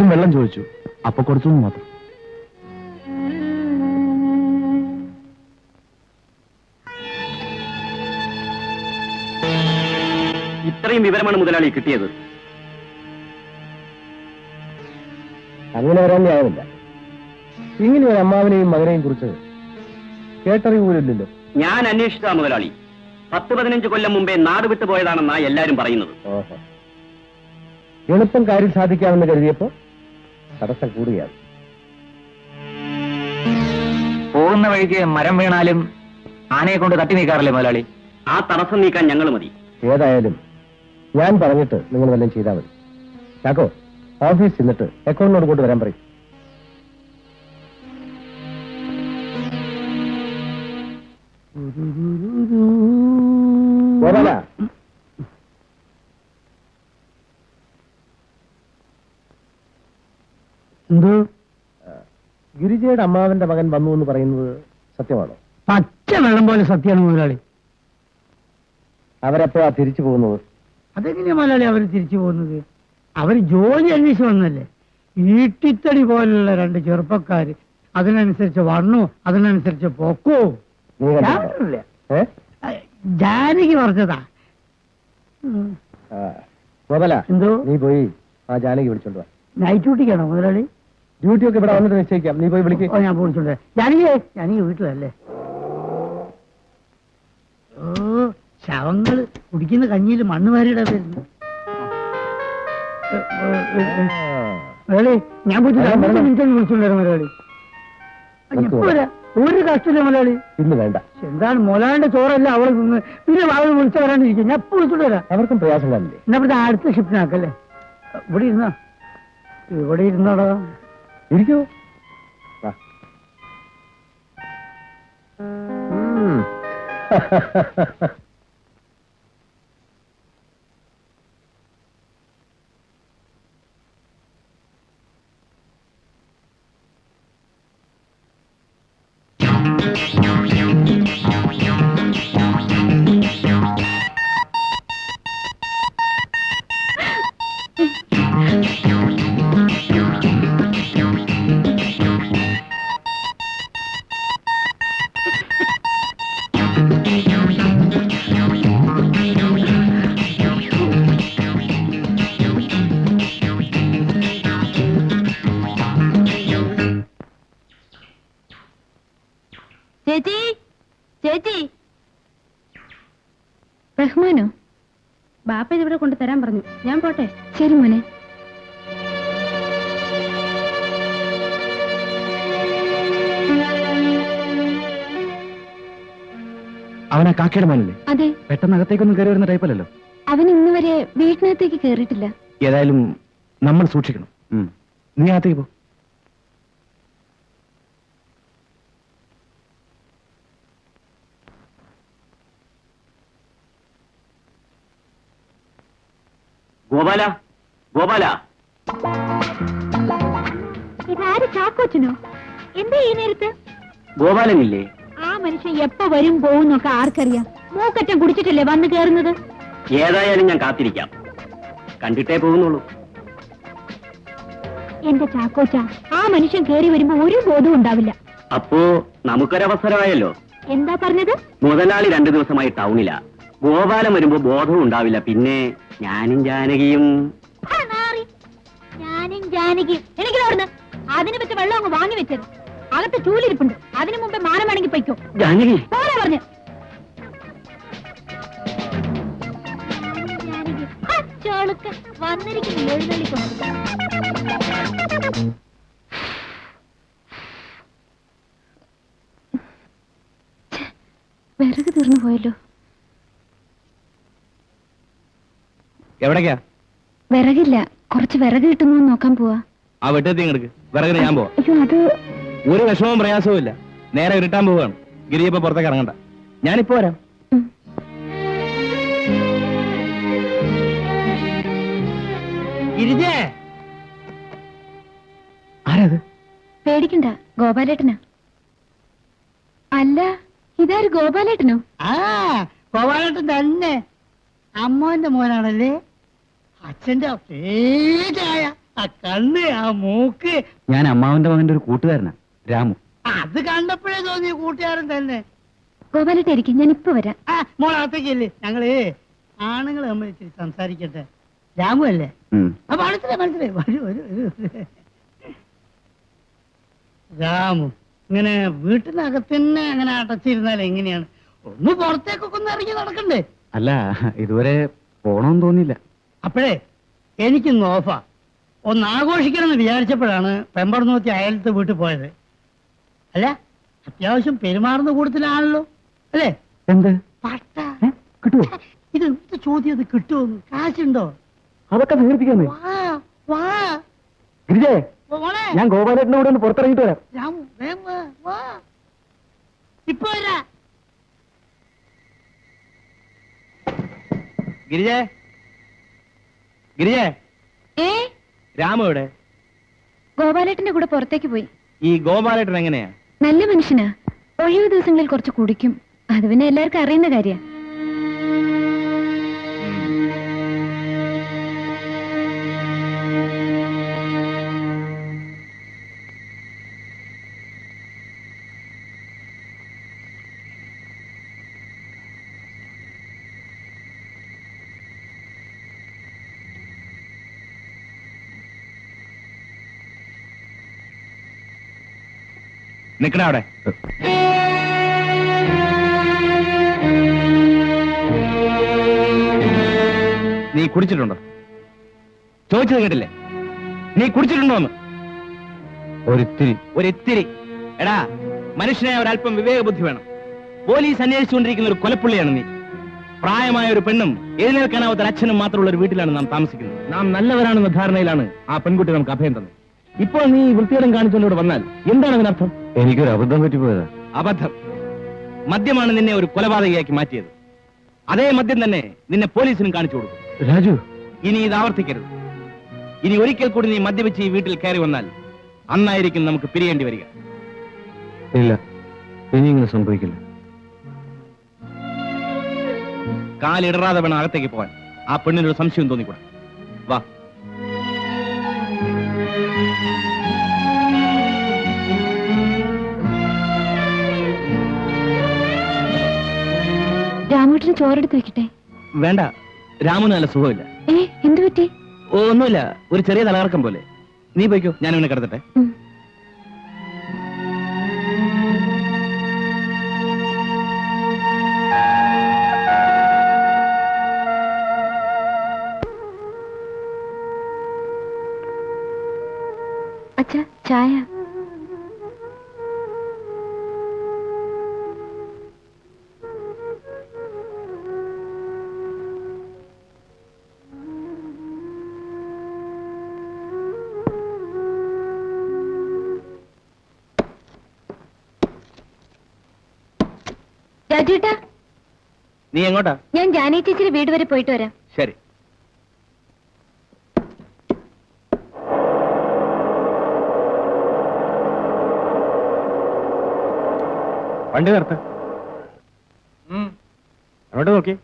അച്ഛൻ വെള്ളം ചോദിച്ചു. അപ്പൊ കൊടുത്തു മാത്രം. ഇത്രയും വിവരമാണ് മുതലാളി കിട്ടിയത്. അങ്ങനെ വരാൻ ന്യായമില്ല ഇങ്ങനെ ഒരു അമ്മാവിനെയും മകനെയും കുറിച്ച് കേട്ടറിവ് പോലില്ലല്ലോ ഞാൻ അന്വേഷിച്ച മുതലാളി. പത്ത് പതിനഞ്ച് കൊല്ലം മുമ്പേ നാട് വിട്ടു പോയതാണെന്നാ എല്ലാരും പറയുന്നത്. എളുപ്പം കാര്യം സാധിക്കാമെന്ന് കരുതിയപ്പോ തടസ്സം കൂടുകയാണ്. പോകുന്ന വഴിക്ക് മരം വീണാലും ആനയെ കൊണ്ട് തട്ടി നീക്കാറില്ലേ മുതലാളി? ആ തടസ്സം നീക്കാൻ ഞങ്ങൾ മതി. ഏതായാലും ഞാൻ പറഞ്ഞിട്ട് നിങ്ങൾ വല്ലതും ചെയ്താൽ മതി. ചാക്കോ ഓഫീസ് ചെന്നിട്ട് അക്കൗണ്ടിനോട് കൊണ്ട് വരാൻ പറയും. ഗോപാല എന്തോ? ഗിരിജയുടെ അമ്മാവന്റെ മകൻ വന്നു എന്ന് പറയുന്നത് സത്യമാണോ? പച്ച വെള്ളം പോലെ സത്യമാണ് മുതലാളി. അവരെപ്പോഴാ തിരിച്ചു പോകുന്നത്? അതെങ്ങനെയാ മുതലാളി അവർ തിരിച്ചു പോകുന്നത്? അവർ ജോലി അന്വേഷിച്ച് വന്നല്ലേ? ഈട്ടിത്തടി പോലുള്ള രണ്ട് ചെറുപ്പക്കാര് അതിനനുസരിച്ച് വണ്ണു അതിനനുസരിച്ച് പൊക്കോ? ജാനകി പറഞ്ഞതാ. എന്തോ? നീ പോയി ആ ജാനകി വിളിച്ചോണ്ട് നൈറ്റ് ഡ്യൂട്ടിക്കാണോ മുതലാളി? ഡ്യൂട്ടി ഒക്കെ ഇവിടെ വന്നിട്ട് നിശ്ചയിക്കാം. നീ പോയി വിളിക്ക്. ഓ ഞാൻ പോയിട്ടുണ്ട് വരാം. ഞാനീ വീട്ടിലല്ലേ? ഓ ശവങ്ങൾ കുടിക്കുന്ന കഞ്ഞിയിൽ മണ്ണ് വാരിയുടെ ഞാൻ പോയിട്ട് രണ്ട്. മിനിറ്റ് എപ്പോ വരാം? ഒരു കഷ്ടമില്ല മലയാളി. ഇന്ന് വേണ്ട. എന്താണ് മൊലാളിന്റെ ചോറല്ല അവളെ നിന്ന് പിന്നെ അവൾ വിളിച്ച വരാണ്ടിരിക്കും. ഞാൻ എപ്പോ വിളിച്ചോണ്ട് വരാം. അവർക്കും പ്രയാസം കാണില്ലേ എന്നാ അടുത്ത ഷിഫ്റ്റിനാക്കല്ലേ ഇവിടെ ഇരുന്നോ? ഇവിടെ ഇരുന്നോടോ. ഇരിക്കൂ വാ. ഉം. ചേച്ചി? ചേച്ചി? റഹ്മാനോ? ബാപ്പ ഇതിവിടെ കൊണ്ട് തരാൻ പറഞ്ഞു. ഞാൻ പോട്ടെ? ശരി മോനെ. അവനാ കാക്കയുടെ മോനല്ലേ? അതെ. പെട്ടെന്ന് അകത്തേക്കൊന്നും കയറി വരുന്ന ടൈപ്പല്ലല്ലോ അവൻ ഇന്ന് വരെ വീട്ടിനകത്തേക്ക് കേറിയിട്ടില്ല ഏതായാലും നമ്മൾ സൂക്ഷിക്കണം. നീ അകത്തേക്ക് പോ. ഗോപാല ഗോപാല. ഇതാര് ചാക്കോച്ചനോ? എന്താ ഈ നേരത്ത്? ഗോപാലനില്ലേ? ആ മനുഷ്യൻ എപ്പോ വരും പോകുന്നൊക്കെ ആർക്കറിയാം. മൂക്കറ്റം കുടിച്ചിട്ടല്ലേ വന്നു കേറുന്നത്? ഏതായാലും ഞാൻ കാത്തിരിക്കാം. കണ്ടിട്ടേ പോകുന്നുള്ളൂ. എന്റെ ചാക്കോച്ച ആ മനുഷ്യൻ കേറി വരുമ്പോ ഒരു ബോധവും ഉണ്ടാവില്ല. അപ്പോ നമുക്കൊരവസരമായല്ലോ? എന്താ പറഞ്ഞത്? മുതലാളി രണ്ടു ദിവസമായി ടൗണിലാ. ഗോപാലം വരുമ്പോ ബോധവും ഉണ്ടാവില്ല. പിന്നെ ഞാനും ജാനകിയും. ഞാനും ജാനകിയും. എനിക്ക് തോന്നുന്നു അതിനെ വെച്ച വെള്ളം അങ്ങ് വാങ്ങി വെച്ചത് അകത്ത് ചൂലിരിപ്പുണ്ട്. അതിനു മുമ്പേ മാനം വേണമെങ്കിൽ പൊയ്ക്കോ. ജാനകി. പോരാ പറഞ്ഞു. വന്നിരിക്കുന്നു. എഴുന്നള്ളിക്കൊണ്ട് വിറക് തീർന്നു പോയല്ലോ. എവിടേക്കാ? വിറകില്ല. കുറച്ച് വിറക് കിട്ടുന്നു നോക്കാൻ പോവാ. ആ വെട്ടത്തി വിറകിന് ഞാൻ പോവാ. അയ്യോ അത് ഒരു വിഷമവും പ്രയാസവും ഇല്ല. നേരെ ഇരുട്ടാൻ പോവാണ്. ഗിരിയപ്പ പുറത്തേക്ക് ഇറങ്ങണ്ട. ഞാനിപ്പോ വരാം. ഉം. ഗിരിജേ! ആരത്? പേടിക്കണ്ട. ഗോപാലേട്ടനാ. അല്ല ഇതാര് ഗോപാലേട്ടനോ? ആ ഗോപാലേട്ടൻ തന്നെ. അമ്മോന്റെ മോനാണല്ലേ? അച്ഛന്റെ പേരായ ആ കണ്ണ് ആ മൂക്ക്. ഞാൻ അമ്മാവന്റെ മകന്റെ ഒരു കൂട്ടുകാരനാ രാമു. അത് കണ്ടപ്പോഴേ തോന്നി കൂട്ടുകാരൻ തന്നെ. ഗോപാലിട്ടായിരിക്കും ഇരിക്കും ഞാൻ ഇപ്പൊ വരാം. ആ മോളകത്തേക്കല്ലേ ഞങ്ങൾ ആണുങ്ങൾ നമ്മൾ ഇച്ചിരി സംസാരിക്കട്ടെ. രാമു അല്ലേ? ഉം. ആ മനസ്സിലായി മനസ്സിലായി. വരൂ വരൂ വരൂ രാമു ഇങ്ങനെ വീട്ടിനകത്ത് തന്നെ അങ്ങനെ അടച്ചിരുന്നാൽ എങ്ങനെയാണ്? ഒന്ന് പുറത്തേക്കൊക്കെ ഒന്ന് ഇറങ്ങി നടക്കണ്ടേ? അല്ല ഇതുവരെ പോണോന്ന് തോന്നിയില്ല. അപ്പോഴേ എനിക്ക് ഓഫാ. ഒന്ന് ആഘോഷിക്കണമെന്ന് വിചാരിച്ചപ്പോഴാണ് പെമ്പറന്നൂത്തി അയലത്ത് വീട്ടിൽ പോയത്. അല്ല അത്യാവശ്യം പെരുമാറുന്ന കൂട്ടത്തിലാണല്ലോ അല്ലേ? എന്ത്? പട്ട. കിട്ടുമോ ഇത് എന്ത് ചോദ്യം ഇത് കിട്ടുമെന്ന്? കാശുണ്ടോ? അതൊക്കെ ദീർഘിക്കാന്ന് വാ വാ. ഗിരിജേ മോളെ. ഞാൻ ഗോപാലേട്ടന്റെ കൂടെ ഒന്ന് പുറത്തിറങ്ങിട്ട് വരാം. വേഗം വാ, വാ. ഇപ്പൊ വരാ. ഗിരിജേ ഗിരിജേ. ഏ? രാമു എവിടെ? ഗോപാലേട്ടന്റെ കൂടെ പുറത്തേക്ക് പോയി. ഈ ഗോപാലേട്ടൻ എങ്ങനെയാ? നല്ല മനുഷ്യനാ. ഒഴിവ് ദിവസങ്ങളിൽ കുറച്ച് കുടിക്കും. അത് പിന്നെ എല്ലാവർക്കും അറിയുന്ന കാര്യ. നിക്കണ അവിടെ. നീ കുടിച്ചിട്ടുണ്ടോ? ചോദിച്ചത് കേട്ടില്ലേ? നീ കുടിച്ചിട്ടുണ്ടോ എന്ന്? ഒരിത്തിരി. ഒരിത്തിരി. എടാ മനുഷ്യനെ ഒരല്പം വിവേകബുദ്ധി വേണം. പോലീസ് അന്വേഷിച്ചുകൊണ്ടിരിക്കുന്ന ഒരു കൊലപ്പുള്ളിയാണ് നീ. പ്രായമായ ഒരു പെണ്ണും എഴുന്നേൽക്കാനാവാത്ത അച്ഛനും മാത്രമുള്ള ഒരു വീട്ടിലാണ് നാം താമസിക്കുന്നത്. നാം നല്ലവരാണെന്ന ധാരണയിലാണ് ആ പെൺകുട്ടി നമുക്ക് അഭയം തന്നത്. ഇപ്പോൾ നീ വൃത്തിയിടം കാണിച്ചുകൊണ്ടിവിടെ വന്നാൽ എന്താണ് അതിനർത്ഥം? എനിക്കൊരു അബദ്ധം പറ്റിപ്പോയതാ. അബദ്ധം. മദ്യമാണ് നിന്നെ ഒരു കൊലപാതകയാക്കി മാറ്റിയത്. അതേ മദ്യം തന്നെ നിന്നെ പോലീസിനും കാണിച്ചു കൊടുക്കും. രാജു. ഇനി ഇത് ആവർത്തിക്കരുത്. ഇനി ഒരിക്കൽ കൂടി നീ മദ്യപിച്ച് ഈ വീട്ടിൽ കയറി വന്നാൽ അന്നായിരിക്കും നമുക്ക് പിരിയേണ്ടി വരിക. ഇല്ല. ഇനി ഇങ്ങനെ സംഭവിക്കില്ല. കാലിടറാതെ വേണം അകത്തേക്ക് പോകാൻ. ആ പെണ്ണിനൊരു സംശയം തോന്നിക്കൂടാ. വാ. രാമൂട്ടിന് ചോറെടുത്ത് വെക്കട്ടെ? വേണ്ട. രാമന് നല്ല സുഖമില്ല. ഏ എന്തു പറ്റി? ഓ, ഒന്നുമില്ല. ഒരു ചെറിയ തലകറക്കം പോലെ. നീ പോയിക്കോ ഞാൻ ഇവനെ കിടത്തട്ടെ. ഉം. അച്ഛാ ചായ. രാജുട്ടാ നീ എങ്ങോട്ടാ? ഞാൻ ജാനി ചേച്ചിയുടെ വീട് വരെ പോയിട്ട് വരാം. ശരി. വണ്ടി നിർത്ത്. അങ്ങോട്ട് നോക്കി.